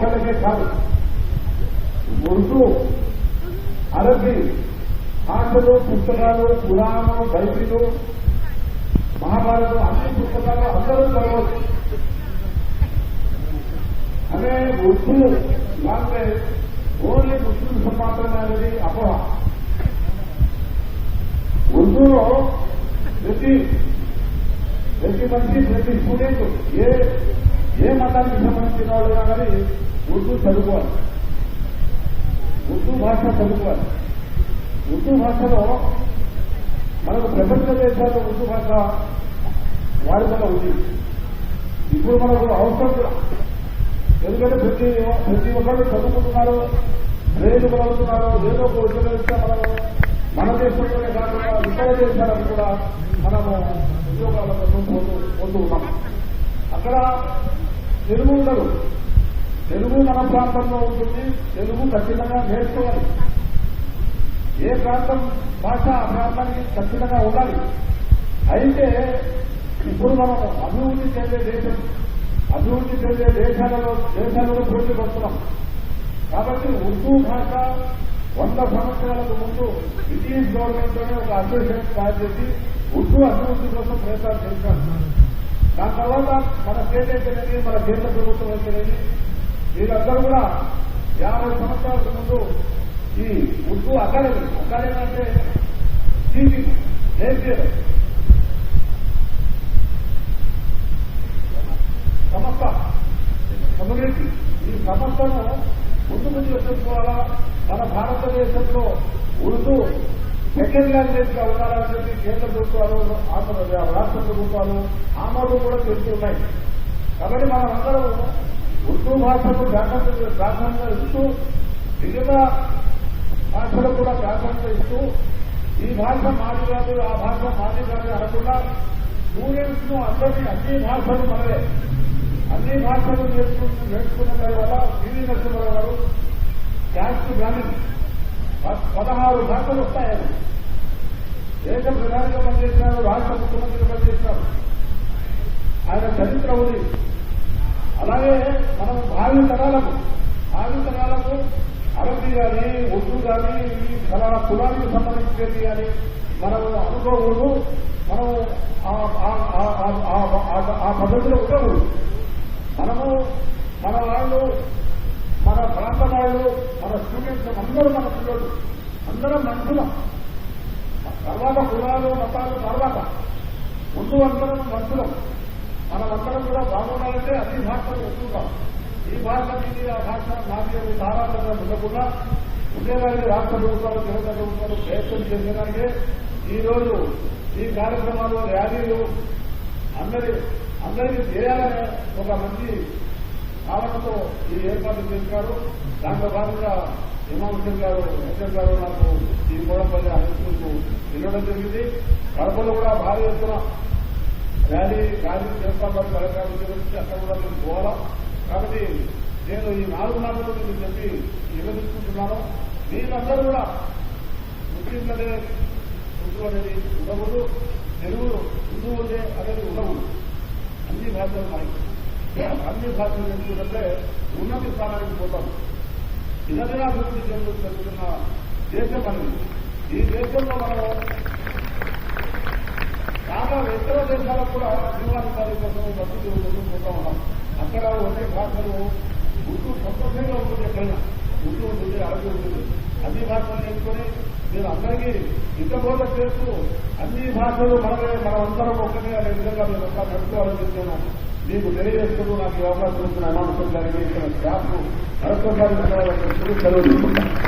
విద్యార్థులకు ఒక్కరికే కాదు ఉర్దూ అరబీ భాషలు పుస్తకాలు పురాణం బైబిలు మహాభారతం అన్ని పుస్తకాలు అందరూ చదవచ్చు అనే ఉర్దూ లాంగ్వేజ్ ఓన్లీ ముస్లింస్ మాత్రమే అనేది అపోహ ఉర్దూలో ప్రతి ప్రతి మనిషి ప్రతి స్టూడెంట్ ఏ ఏ మతానికి సంబంధించిన వాళ్ళు కానీ ఉర్దూ చదువుకోవాలి. ఉర్దూ భాష చదువుకోవాలి. ఉర్దూ భాషలో మనకు ప్రపంచ దేశాల్లో ఉర్దూ భాష వాడుకలో ఉంది. ఇప్పుడు మనకు అవసరం కూడా. ఎందుకంటే ప్రతి ప్రతి ఒక్కరు చదువుకుంటున్నారు రేలు కలుగుతున్నారు ఏదో ఒక ఉద్యోగం మన దేశంలోనే కాకుండా ఇతర దేశాలకు కూడా మనము ఉద్యోగాల కోసం పోతూ పోతూ అక్కడ తెలుగు ఉండదు. తెలుగు మన ప్రాంతంలో ఉంటుంది తెలుగు ఖచ్చితంగా నేర్చుకోవాలి. ఏ ప్రాంతం భాష ఆ ప్రాంతానికి ఖచ్చితంగా ఉండాలి. అయితే ఇప్పుడు మనం అభివృద్ధి చెందే దేశం అభివృద్ధి చెందే దేశాలలో దేశాలలో పోటీ పడుతున్నాం కాబట్టి ఉర్దూ భాష వంద సంవత్సరాలకు ముందు బ్రిటిష్ గవర్నమెంట్ ఒక అసోసియేషన్ తయారు చేసి ఉర్దూ అభివృద్ధి కోసం ప్రయత్నాలు చేశారు. దాని తర్వాత మన స్టేట్ అయితేనేది మన కేంద్ర ప్రభుత్వం అయితేనేది వీళ్ళందరూ కూడా యాభై సంవత్సరాలకు ముందు ఈ ఉర్దూ అకాడమీ అకాడమీ అంటే టీచింగ్ నేర్చేయడం సంస్థ కమ్యూనిటీ ఈ సంస్థను ముందుకు తీసుకుపోవాలా? మన భారతదేశంలో ఉర్దూ సెకండ్ లాంగ్వేజ్గా ఉండాలని చెప్పి కేంద్ర ప్రభుత్వాలు ఆంధ్ర రాష్ట్ర ప్రభుత్వాలు ఆమోదం కూడా చేస్తున్నాయి కాబట్టి మనం అందరం ఉర్దూ భాషకు జాగ్రత్త ప్రాధాన్యత ఇస్తూ మిగతా భాషలకు కూడా ప్రాధాన్యత ఇస్తూ ఈ భాష మాది కాదు ఆ భాష మాది కాదు అనకుండా స్టూడెంట్స్ను అందరినీ అన్ని భాషలు మనవే. అన్ని భాషలు నేర్చుకుంటూ నేర్చుకున్న తర్వాత పివి నరసింహరావు గారు క్యాస్ట్ గ్రామీణ పదహారు భాషలు వస్తాయని దేశ ప్రధానిగా పనిచేసినారు రాష్ట్ర ముఖ్యమంత్రిగా పనిచేసినారు ఆయన చరిత్ర ఉంది. అలాగే మనం భావి తరాలకు భావి తరాలకు అరబీ కానీ ఉర్దూ కానీ ఈ ఫలానా కులానికి సంబంధించేది కానీ మనం అనుకోకూడదు. మనం ఆ- ఆ పద్ధతిలో ఉండకూడదు. మనము మన వాళ్ళు మన ప్రాంత వాళ్ళు మన స్టూడెంట్స్ అందరూ మన పిల్లలు. అందరం మనుషులం. తర్వాత కులాలు మతాలు తర్వాత ముందు అందరం మనుషులం. మనమందరం కూడా బాగుండాలంటే అన్ని భాషలు ఎక్కువగా ఈ భాష మీది ఆ భాష నాది అని ఉండకుండా ఉండేదానికి రాష్ట్ర ప్రభుత్వాలు కేంద్ర ప్రభుత్వాలు ప్రయత్నం చేసేదానికే ఈరోజు ఈ కార్యక్రమాలు ర్యాలీలు అందరి అందరికీ చేయాలనే ఒక మంచి భావనతో ఈ ఏర్పాటు చేశారు. దాంట్లో భాగంగా హిమాంశం గారు హుసేన్ గారు నాకు ఈ మూడంపల్లి హైస్కూల్కు వెళ్ళడం జరిగింది. కడపలో కూడా భారీ ఎత్తున ర్యాలీ ర్యాలీ చేస్తామని కలెక్టర్ గురించి అక్కడ కూడా నేను పోవాలా? కాబట్టి నేను ఈ నాలుగు నాలుగు మీకు చెప్పి నిలదీసుకుంటున్నాను మీరందరూ కూడా ముస్లింలనే హిందూ అనేది ఉండకూడదు. తెలుగు హిందూ అనేది ఉండకూడదు. అన్ని భాషలు మనకి అన్ని భాషలు నేర్చుకుంటే ఉన్నత స్థానానికి పోతాం. దినదినాభివృద్ధి చెందు చెందుతున్న దేశం అనేది ఈ దేశంలో మనం కాగా ఇతర దేశాలకు కూడా జీవనాధికారి కోసం బతుకు కోసం పోతా ఉన్నాం. అక్కడ ఉండే భాషలు గుర్తు సంతోషంగా ఉంటుంది ఎక్కడైనా. ఉర్దూ ఉంటుంది అరబీ ఉంటుంది. అన్ని భాషలు నేర్చుకొని మీరు అందరికీ ఇంత బోధ చేస్తూ అన్ని భాషలు మనమే మనమందరం ఒక్కటే అనే విధంగా మీరు ఒక నడుచుకోవాలని చెప్తున్నాను మీకు తెలియజేస్తూ నాకు ఈ అవకాశం ఇచ్చిన అనామసం గారికి ఇచ్చిన స్టాఫ్ మరొకసారి ధన్యవాదాలు సెలవు